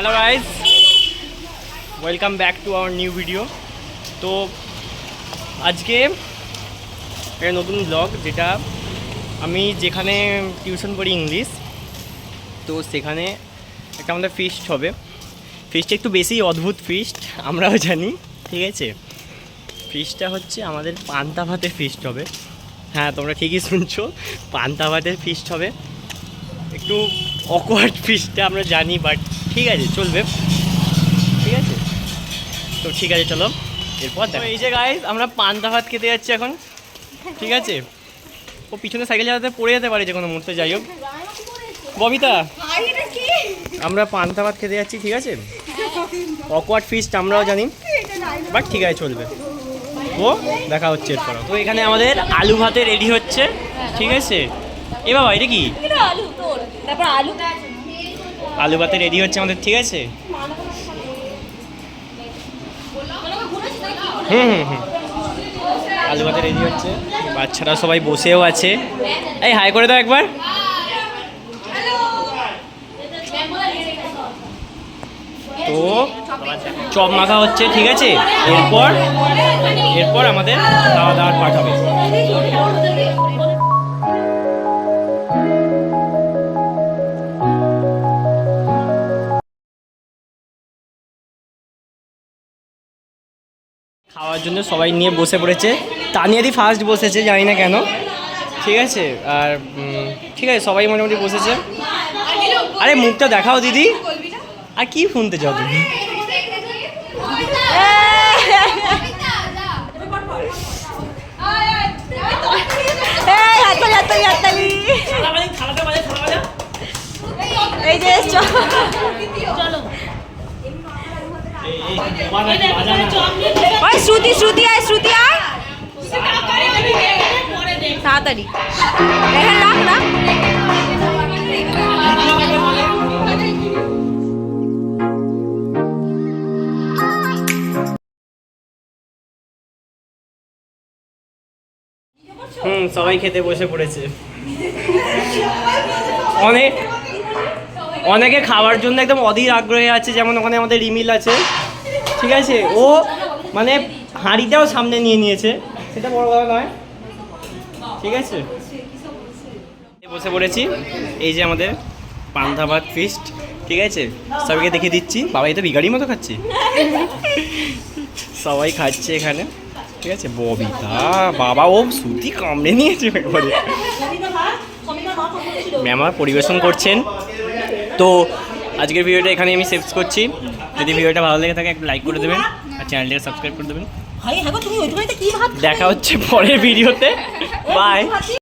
Hello guys welcome back to our new video তো আজকে একটা নতুন ব্লগ যেটা আমি যেখানে টিউশন পড়ি ইংলিশ তো সেখানে একটা আমাদের ফিস্ট হবে। ফিস্টটা একটু বেশি অদ্ভুত ফিস্ট আমরাও জানি, ঠিক আছে? ফিস্টটা হচ্ছে আমাদের পান্তা ভাতের ফিস্ট হবে। হ্যাঁ তোমরা ঠিকই শুনছো, পান্তা ভাতের ফিস্ট হবে। একটু অকওয়ার্ড ফিস্টটা আমরা জানি বাট ঠিক আছে চলবে। ঠিক আছে? তো ঠিক আছে চলো। এরপর দেখো এই যে গাইজ আমরা পান্তা ভাত খেতে যাচ্ছি এখন। ঠিক আছে? ও পিছনে সাইকেল চালাতে পড়ে যেতে পারে যে কোনো মুহূর্তে যাই হোক। ববিতা আমরা পান্তা ভাত খেতে যাচ্ছি ঠিক আছে? অকওয়ার্ড ফিস্ট আমরাও জানি। বাট ঠিক আছে চলবে। ও দেখা হচ্ছে এরপর। তো এখানে আমাদের আলু ভাতে রেডি হচ্ছে। ঠিক আছে? এ বাবা এটা কি? আলু তারপর আলু আলু ভাতে রেডি হচ্ছে আমাদের, ঠিক আছে? হুম হুম হুম। আলু ভাতে রেডি হচ্ছে। বাচ্চারা সবাই বসেও আছে। এই হাই করে দাও একবার। তো, চপ মাখা হচ্ছে, ঠিক আছে? এরপর এরপর আমাদের খাওয়া দাওয়ার পাঠাবে খাওয়ার জন্য সবাই নিয়ে বসে পড়েছে। তানিয়াদি ফার্স্ট বসেছে জানি না কেন। ঠিক আছে? আর ঠিক আছে সবাই মোটামুটি বসেছে। আরে মুখটা দেখাও দিদি। আর কি শুনতে চাও তুমি? এই যে চলো ওই শ্রুতি শ্রুতি আয়, শ্রুতি তাড়াতাড়ি। এখানে রাখ না হুম, সবাই খেতে বসে পড়েছে। অনেক অনেকে খাওয়ার জন্য একদম অধীর আগ্রহে আছে, যেমন ওখানে আমাদের রিমিল আছে। ঠিক আছে, ও মানে হাঁড়িটাও সামনে নিয়ে নিয়েছে। সেটা বড় কথা নয়। ঠিক আছে? বসে পড়েছি। এই যে আমাদের পান্তা ভাত ফিস্ট ঠিক আছে? সবাইকে দেখিয়ে দিচ্ছি। বাবা এই তো বিগাড়ির মতো খাচ্ছে। সবাই খাচ্ছে এখানে। ঠিক আছে? ববিতা, বাবা, ও সুতি কামড়ে নিয়েছে একবারে ম্যাম আমার পরিবেশন করছেন। তো আজকের ভিডিওটা এখানে আমি সেভ করছি। যদি ভিডিওটা ভালো লেগে থাকে একটা লাইক করে দেবেন আর চ্যানেলটাকে সাবস্ক্রাইব করে দেবেন। দেখা হচ্ছে পরের ভিডিওতে। বাই